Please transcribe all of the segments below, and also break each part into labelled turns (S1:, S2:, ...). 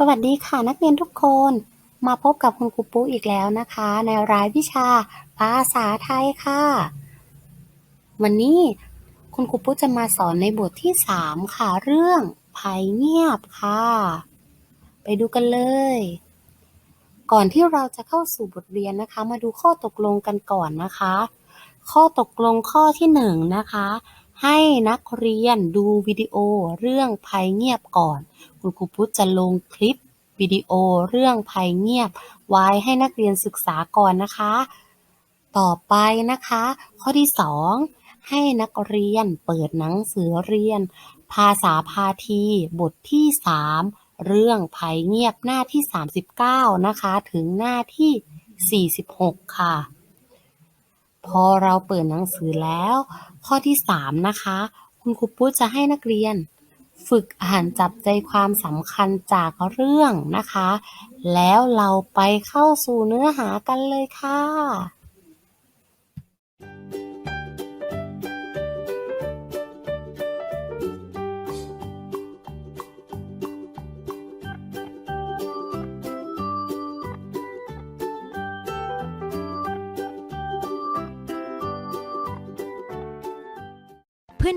S1: สวัสดีค่ะนักเรียนทุกคน มาพบกับคุณครูปุ๊อีกแล้วนะคะ ในรายวิชาภาษาไทยค่ะ วันนี้คุณครูปุ๊จะมาสอนในบทที่ 3 ค่ะเรื่องภัยเงียบค่ะ ไปดูกันเลย ก่อนที่เราจะเข้าสู่บทเรียนนะคะ มาดูข้อตกลงกันก่อนนะคะ ข้อตกลงข้อที่หนึ่งนะคะ ให้นักเรียนดูวิดีโอเรื่องภัยเงียบก่อน คุณครูพุทธจะลงคลิปวิดีโอเรื่องภัยเงียบ ไว้ให้นักเรียนศึกษาก่อนนะคะ ต่อไปนะคะ ข้อที่สองให้นักเรียนเปิดหนังสือเรียน ภาษาพาทีบทที่สามเรื่องภัยเงียบหน้าที่ 39 นะคะ ถึงหน้าที่ 46 ค่ะ พอเราเปิดหนังสือแล้ว ข้อที่3นะคะ คุณครูปุ๊จะให้นักเรียน ฝึกอ่านจับใจความสำคัญจากเรื่องนะคะ แล้วเราไปเข้าสู่เนื้อหากันเลยค่ะ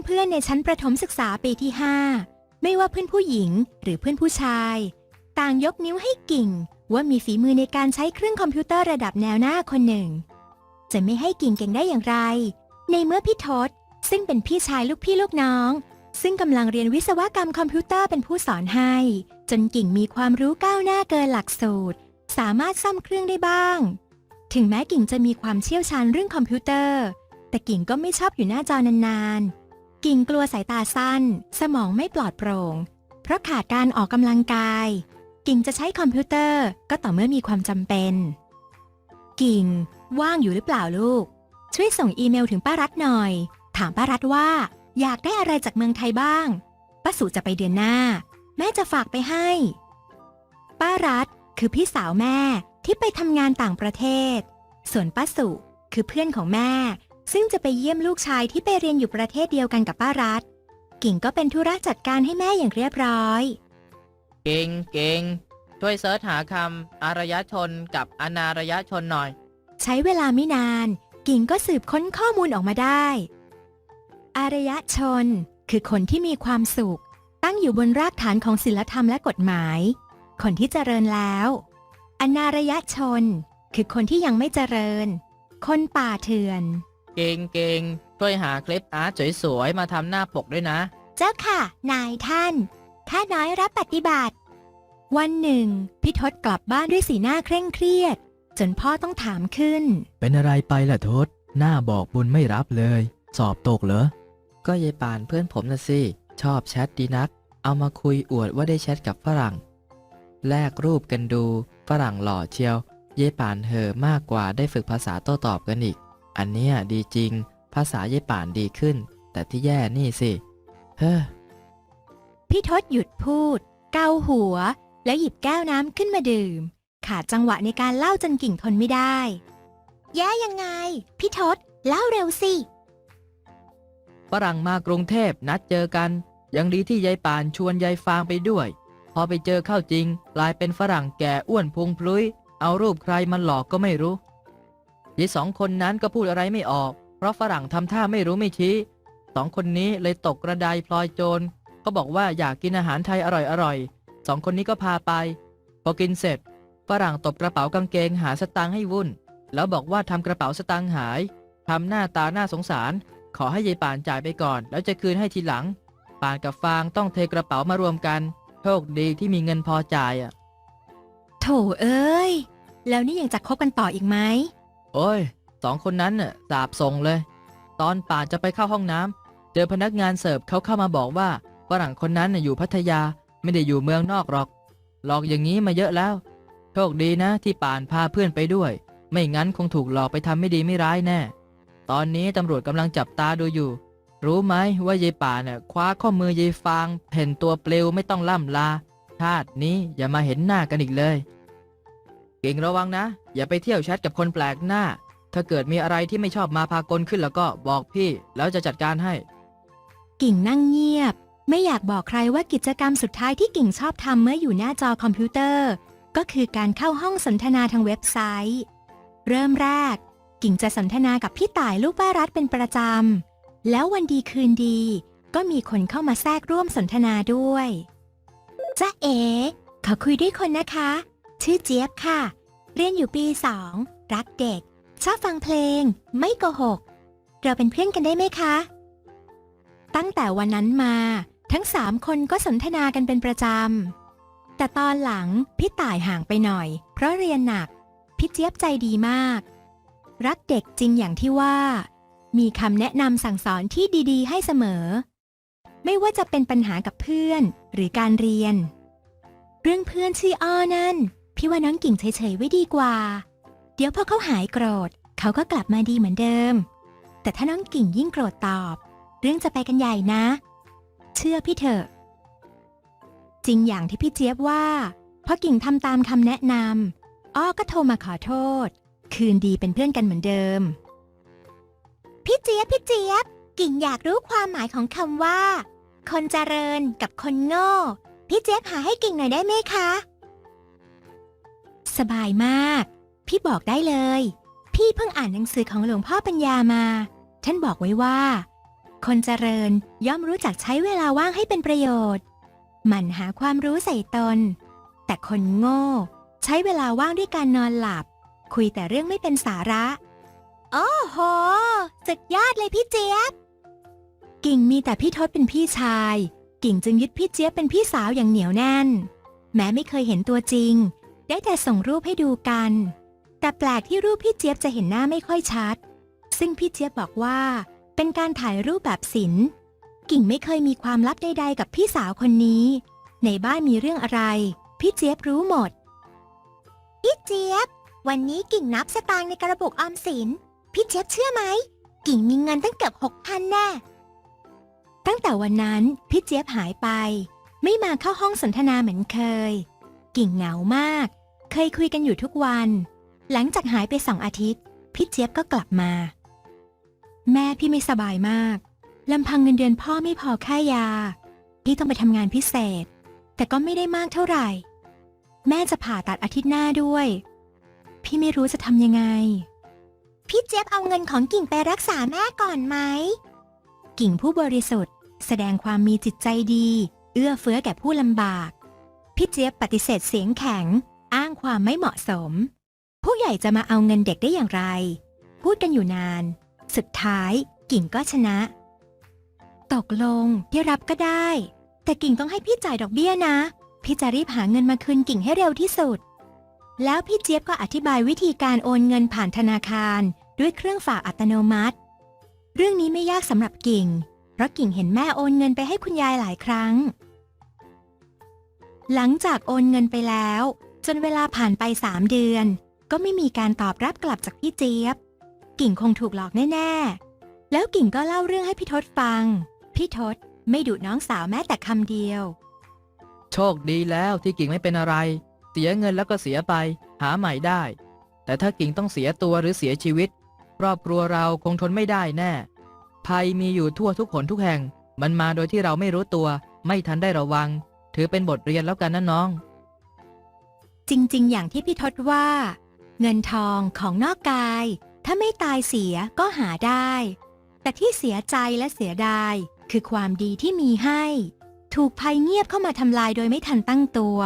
S2: พื่อนๆในชั้นประถมศึกษาปีที่ 5 ไม่ว่าเพื่อนผู้หญิงหรือเพื่อนผู้ชาย ต่างยกนิ้วให้กิ่ง ว่ามีฝีมือในการใช้เครื่องคอมพิวเตอร์ระดับแนวหน้าคนหนึ่ง จะไม่ให้กิ่งเก่งได้อย่างไร ในเมื่อพี่ทศซึ่งเป็นพี่ชายลูกพี่ลูกน้อง ซึ่งกำลังเรียนวิศวกรรมคอมพิวเตอร์เป็นผู้สอนให้ จนกิ่งมีความรู้ก้าวหน้าเกินหลักสูตร สามารถซ่อมเครื่องได้บ้าง ถึงแม้กิ่งจะมีความเชี่ยวชาญเรื่องคอมพิวเตอร์ แต่กิ่งก็ไม่ชอบอยู่หน้าจอนานๆ กิ่งกลัวสายตาสั้น สมองไม่ปลอดโปร่ง เพราะขาดการออกกำลังกาย กิ่งจะใช้คอมพิวเตอร์ก็ต่อเมื่อมีความจำเป็น กิ่ง ว่างอยู่หรือเปล่าลูก ช่วยส่งอีเมลถึงป้ารัฐหน่อย ถามป้ารัฐว่า อยากได้อะไรจากเมืองไทยบ้างป้าสุจะไปเดือนหน้า แม่จะฝากไปให้ ป้ารัฐคือพี่สาวแม่ที่ไปทำงานต่างประเทศ ส่วนป้าสุคือเพื่อนของแม่ ซึ่งจะไปเยี่ยมลูกชายที่ไปเรียนอยู่ประเทศเดียวกันกับป้ารัฐ กิ่งก็เป็นธุระจัดการให้แม่อย่างเรียบร้อย
S3: เก่งเก่งช่วยเสิร์ชหาคำอารยชนกับอนารยชนหน่อย
S2: ใช้เวลาไม่นาน กิ่งก็สืบค้นข้อมูลออกมาได้ อารยชน คือคนที่มีความสุข ตั้งอยู่บนรากฐานของศีลธรรมและกฎหมาย คนที่เจริญแล้ว อนารยชน คือคนที่ยังไม่เจริญ คนป่าเถื่อน
S3: เก่งเก่งช่วยหาคลิปอาร์ตสวยๆ มาทำหน้าปกด้วยนะ
S2: เจ้าค่ะ นายท่าน ข้าน้อยรับปฏิบัติ วันหนึ่ง พี่ทศกลับบ้านด้วยสีหน้าเคร่งเครียด จนพ่อต้องถามขึ้น
S4: เป็นอะไรไปล่ะทศ หน้าบอกบุญไม่รับเลย สอบตกเหรอ
S3: ก็ยายป่านเพื่อนผมนะสิ ชอบแชทดีนัก เอามาคุยอวดว่าได้แชทกับฝรั่ง แลกรูปกันดู ฝรั่งหล่อเชียวยายป่านเหอะมากกว่าได้ฝึกภาษาโต้ตอบกันอีก อันเนี้ยดีจริง ภาษายายป่านดีขึ้น แต่ที่แย่นี่สิ เฮ้อ
S2: พี่ทศหยุดพูด เกาหัว แล้วหยิบแก้วน้ำขึ้นมาดื่ม ขาดจังหวะในการเล่าจนกิ่งทนไม่ได้ แย่ยังไง พี่ทศเล่าเร็วสิ
S3: ฝรั่งมากรุงเทพนัดเจอกัน ยังดีที่ยายป่านชวนยายฟางไปด้วย พอไปเจอเข้าจริง กลายเป็นฝรั่งแก่อ้วนพุงพลุย เอารูปใครมาหลอกก็ไม่รู้ ยายสองคนนั้นก็พูดอะไรไม่ออก เพราะฝรั่งทำท่าไม่รู้ไม่ชี้สองคนนี้เลยตกกระไดพลอยโจรก็บอกว่าอยากกินอาหารไทยอร่อยๆสองคนนี้ก็พาไป พอกินเสร็จฝรั่งตบกระเป๋ากางเกงหาสตางค์ให้วุ่น แล้วบอกว่าทำกระเป๋าสตางค์หายทำหน้าตาน่าสงสาร ขอให้ยายป่านจ่ายไปก่อน แล้วจะคืนให้ทีหลัง ป่านกับฟางต้องเทกระเป๋ามารวมกัน โชคดีที่มีเงินพอจ่ายอะ
S2: โถเอ้ย แล้วนี่ยังจะคบกันต่ออีกไหม
S3: โอ้ยสองคนนั้นน่ะสาบส่งเลย ตอนป่านจะไปเข้าห้องน้ำเจอพนักงานเสิร์ฟเขาเข้ามาบอกว่าฝรั่งคนนั้นน่ะอยู่พัทยาไม่ได้อยู่เมืองนอกหรอก หลอกอย่างนี้มาเยอะแล้ว โชคดีนะที่ป่านพาเพื่อนไปด้วย ไม่งั้นคงถูกหลอกไปทำไม่ดีไม่ร้ายแน่ ตอนนี้ตำรวจกำลังจับตาดูอยู่ รู้ไหมว่ายายป่านน่ะคว้าข้อมือยายฟางเพ่นตัวเปลวไม่ต้องล่ำลาชาตินี้อย่ามาเห็นหน้ากันอีกเลย เก่งระวังนะ อย่าไปเที่ยวแชทกับคนแปลกหน้า ถ้าเกิดมีอะไรที่ไม่ชอบมาพากลขึ้นแล้วก็บอกพี่แล้วจะจัดการให้
S2: กิ่งนั่งเงียบ ไม่อยากบอกใครว่ากิจกรรมสุดท้ายที่กิ่งชอบทำเมื่ออยู่หน้าจอคอมพิวเตอร์ ก็คือการเข้าห้องสนทนาทางเว็บไซต์ เริ่มแรก กิ่งจะสนทนากับพี่ต่ายลูกป้ารัฐเป็นประจำ แล้ววันดีคืนดี ก็มีคนเข้ามาแทรกร่วมสนทนาด้วยจ้าเอ๋ขอคุยด้วยคนนะคะ ชื่อเจี๊ยบค่ะ เรียนอยู่ปีสอง รักเด็ก ชอบฟังเพลง ไม่โกหก เราเป็นเพื่อนกันได้ไหมคะ ตั้งแต่วันนั้นมา ทั้งสามคนก็สนทนากันเป็นประจำ แต่ตอนหลังพี่ต่ายห่างไปหน่อย เพราะเรียนหนัก พี่เจี๊ยบใจดีมาก รักเด็กจริงอย่างที่ว่า มีคำแนะนำสั่งสอนที่ดี ๆ ให้เสมอ ไม่ว่าจะเป็นปัญหากับเพื่อนหรือการเรียน เรื่องเพื่อนชื่ออ้อนั่น พี่ว่าน้องกิ่งเฉยๆไว้ดีกว่า เดี๋ยวพอเขาหายโกรธ เขาก็กลับมาดีเหมือนเดิม แต่ถ้าน้องกิ่งยิ่งโกรธตอบ เรื่องจะไปกันใหญ่นะ เชื่อพี่เถอะ จริงอย่างที่พี่เจี๊ยบว่าพอกิ่งทำตามคำแนะนำอ้อก็โทรมาขอโทษ คืนดีเป็นเพื่อนกันเหมือนเดิม พี่เจี๊ยบพี่เจี๊ยบ กิ่งอยากรู้ความหมายของคำว่า คนเจริญกับคนโง่ พี่เจี๊ยบหาให้กิ่งหน่อยได้ไหมคะ สบายมาก พี่บอกได้เลย พี่เพิ่งอ่านหนังสือของหลวงพ่อปัญญามา ท่านบอกไว้ว่า คนเจริญย่อมรู้จักใช้เวลาว่างให้เป็นประโยชน์ หมั่นหาความรู้ใส่ตน แต่คนโง่ ใช้เวลาว่างด้วยการนอนหลับ คุยแต่เรื่องไม่เป็นสาระ โอ้โหสุดยอดเลยพี่เจี๊ยบ กิ่งมีแต่พี่ทศเป็นพี่ชาย กิ่งจึงยึดพี่เจี๊ยบเป็นพี่สาวอย่างเหนียวแน่น แม้ไม่เคยเห็นตัวจริง ได้แต่ส่งรูปให้ดูกัน แต่แปลกที่รูปพี่เจี๊ยบจะเห็นหน้าไม่ค่อยชัด ซึ่งพี่เจี๊ยบบอกว่า เป็นการถ่ายรูปแบบศิลป์กิ่งไม่เคยมีความลับใดๆ กับพี่สาวคนนี้ ในบ้านมีเรื่องอะไร พี่เจี๊ยบรู้หมด พี่เจี๊ยบ วันนี้กิ่งนับสตางค์ในกระปุกออมสิน พี่เจี๊ยบเชื่อไหม กิ่งมีเงินตั้งเกือบหกพันแน่ ตั้งแต่วันนั้นพี่เจี๊ยบหายไป ไม่มาเข้าห้องสนทนาเหมือนเคย กิ่งเหงามาก เคยคุยกันอยู่ทุกวัน หลังจากหายไปสองอาทิตย์ พี่เจี๊ยบก็กลับมา แม่พี่ไม่สบายมากลำพังเงินเดือนพ่อไม่พอค่ายา พี่ต้องไปทำงานพิเศษ แต่ก็ไม่ได้มากเท่าไหร่ แม่จะผ่าตัดอาทิตย์หน้าด้วย พี่ไม่รู้จะทำยังไง พี่เจี๊ยบเอาเงินของกิ่งไปรักษาแม่ก่อนไหม กิ่งผู้บริสุทธิ์ แสดงความมีจิตใจดี เอื้อเฟื้อแก่ผู้ลำบาก พี่เจี๊ยบปฏิเสธเสียงแข็งอ้าง ความไม่เหมาะสม ผู้ใหญ่จะมาเอาเงินเด็กได้อย่างไร พูดกันอยู่นาน สุดท้ายกิ่งก็ชนะ ตกลงพี่รับก็ได้ แต่กิ่งต้องให้พี่จ่ายดอกเบี้ยนะ พี่จะรีบหาเงินมาคืนกิ่งให้เร็วที่สุด แล้วพี่เจี๊ยบก็อธิบายวิธีการโอนเงินผ่านธนาคาร ด้วยเครื่องฝากอัตโนมัติ เรื่องนี้ไม่ยากสำหรับกิ่ง เพราะกิ่งเห็นแม่โอนเงินไปให้คุณยายหลายครั้งหลังจากโอนเงินไปแล้ว จนเวลาผ่านไปสามเดือน ก็ไม่มีการตอบรับกลับจากพี่เจี๊ยบ กิ่งคงถูกหลอกแน่ ๆ แล้วกิ่งก็เล่าเรื่องให้พี่ทศฟัง พี่ทศไม่ดุน้องสาวแม้แต่คำเดียว
S3: โชคดีแล้วที่กิ่งไม่เป็นอะไร เสียเงินแล้วก็เสียไป หาใหม่ได้ แต่ถ้ากิ่งต้องเสียตัวหรือเสียชีวิต ครอบครัวเราคงทนไม่ได้แน่ ภัยมีอยู่ทั่วทุกหนทุกแห่ง มันมาโดยที่เราไม่รู้ตัว ไม่ทันได้ระวัง ถือเป็นบทเรียนแล้วกันนะน้อง
S2: จริง ๆ อย่างที่พี่ทศว่า เงินทองของนอกกาย ถ้าไม่ตายเสียก็หาได้ แต่ที่เสียใจและเสียดาย คือความดีที่มีให้ ถูกภัยเงียบเข้ามาทำลายโดยไม่ทันตั้งตัว